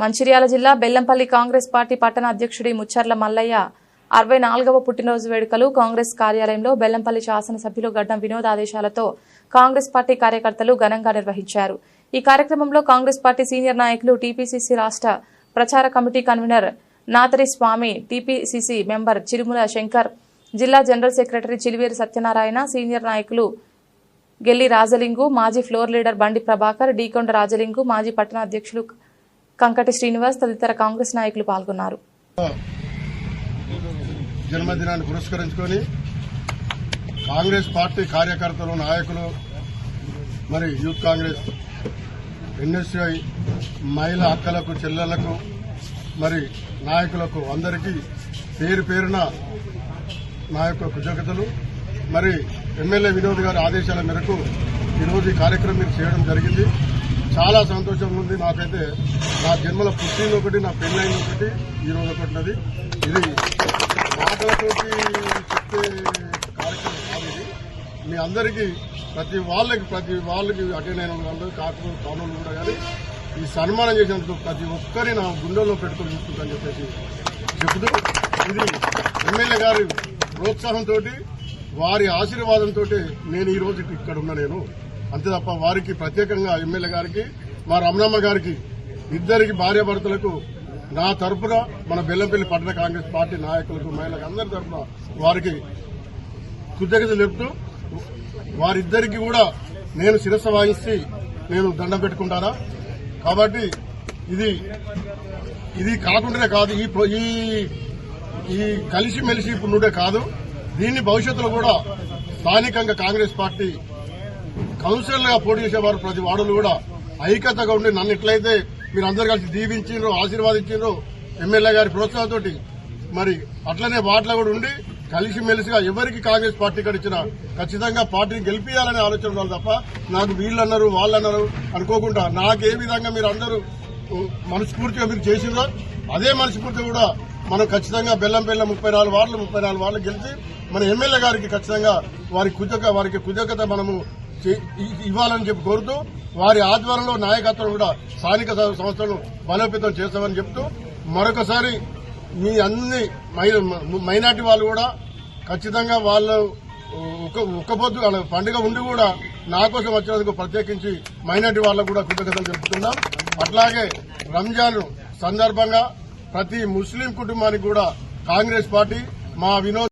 మంచిర్యాల జిల్లా బెల్లంపల్లి కాంగ్రెస్ పార్టీ పట్టణ అధ్యక్షుడి ముచ్చర్ల మల్లయ్య అరవై నాలుగవ పుట్టినరోజు వేడుకలు కాంగ్రెస్ కార్యాలయంలో బెల్లంపల్లి శాసనసభ్యులు గడ్డం వినోద్ ఆదేశాలతో కాంగ్రెస్ పార్టీ కార్యకర్తలు ఘనంగా నిర్వహించారు. ఈ కార్యక్రమంలో కాంగ్రెస్ పార్టీ సీనియర్ నాయకులు టీపీసీసీ రాష్ట్ర ప్రచార committee convener Nathari Swamy TPCC member Chirumula Shankar జిల్లా general secretary Chiliveru Satyanarayana senior నాయకులు గెల్లి రాజలింగు మాజీ ఫ్లోర్ లీడర్ బండి ప్రభాకర్ డీకొండ రాజలింగు మాజీ పట్టణ అధ్యక్షులు కంకటి శ్రీనివాస్ తదితర కాంగ్రెస్ నాయకులు పాల్గొన్నారు. జన్మదినాన్ని పురస్కరించుకొని కాంగ్రెస్ పార్టీ కార్యకర్తలు నాయకులు మరి యూత్ కాంగ్రెస్ ఎన్ఎస్ఐ మహిళా అక్కలకు చెల్లెలకు మరి నాయకులకు అందరికీ పేరు పేరున నా యొక్క కృతజ్ఞతలు. మరి ఎమ్మెల్యే వినోద్ గారి ఆదేశాల మేరకు ఈరోజు ఈ కార్యక్రమం మీరు చేయడం జరిగింది. చాలా సంతోషంగా ఉంది. నాకైతే నా జన్మల పుట్టింది ఒకటి నా పెళ్ళైంది ఒకటి ఈ రోజు ఒకటి ఉన్నది. ఇది మాటలతోటి చెప్పే కార్యక్రమం కాదు ఇది. మీ అందరికీ ప్రతి వాళ్ళకి ప్రతి వాళ్ళకి అటెండ్ అయిన వాళ్ళు కాకుండా కానూలు కూడా కానీ ఈ సన్మానం చేసినందుకు ప్రతి ఒక్కరి నా గుండెల్లో పెట్టుకుని చూసుకుంటాను చెప్పేసి చెబుతూ ఇది ఎమ్మెల్యే గారి ప్రోత్సాహంతో వారి ఆశీర్వాదంతో నేను ఈరోజు ఇక్కడ ఉన్నా నేను. అంతే తప్ప వారికి ప్రత్యేకంగా ఎమ్మెల్యే గారికి మా రమణమ్మ గారికి ఇద్దరికి భార్యాభర్తలకు నా తరపున మన బెల్లంపల్లి పట్టణ కాంగ్రెస్ పార్టీ నాయకులకు మహిళలకు అందరి తరపున వారికి కృతజ్ఞతలు చెప్తూ వారిద్దరికి కూడా నేను శిరస్సు వాయిస్తే నేను దండం పెట్టుకుంటానా? కాబట్టి ఇది ఇది కాకుండానే కాదు ఈ ఈ ఈ కలిసిమెలిసి ఇప్పుడు కాదు. దీన్ని భవిష్యత్తులో కూడా స్థానికంగా కాంగ్రెస్ పార్టీ కౌన్సిలర్గా పోటీ చేసేవారు ప్రతి వార్డులు కూడా ఐక్యతగా ఉండి నన్ను ఎట్లయితే మీరు అందరు కలిసి దీవించారు ఆశీర్వాదించారు ఎమ్మెల్యే గారి ప్రోత్సాహంతో మరి అట్లనే వాటిలో కూడా ఉండి కలిసిమెలిసిగా ఎవరికి కాంగ్రెస్ పార్టీ కడిచినా ఖచ్చితంగా పార్టీని గెలిపించాలనే ఆలోచన ఉండాలి తప్ప నాకు వీళ్ళన్నారు వాళ్ళన్నారు అనుకోకుండా నాకు ఏ విధంగా మీరు అందరూ మనస్ఫూర్తిగా మీరు చేసిందో అదే మనస్ఫూర్తి కూడా మనం ఖచ్చితంగా బెల్లం బెల్లం ముప్పై నాలుగు వార్డులు ముప్పై నాలుగు వార్డులు గెలిచి మన ఎమ్మెల్యే గారికి ఖచ్చితంగా వారి కృతజ్ఞ వారికి కృతజ్ఞత మనము ఇవ్వాలని చెప్పి కోరుతూ వారి ఆధ్వర్యంలో నాయకత్వం కూడా స్థానిక సంస్థలను బలోపేతం చేస్తామని చెప్తూ మరొకసారి మీ అన్ని మై- మైనార్టీ వాళ్ళు కూడా ఖచ్చితంగా వాళ్ళు ఒక ఒక్క పొద్దు పండుగ ఉండి కూడా నా కోసం వచ్చినందుకు ప్రత్యేకించి మైనార్టీ వాళ్ళకు కూడా కృతజ్ఞతలు తెలుపుతున్నాం. అట్లాగే రంజాన్ సందర్భంగా ప్రతి ముస్లిం కుటుంబానికి కూడా కాంగ్రెస్ పార్టీ మా వినోద్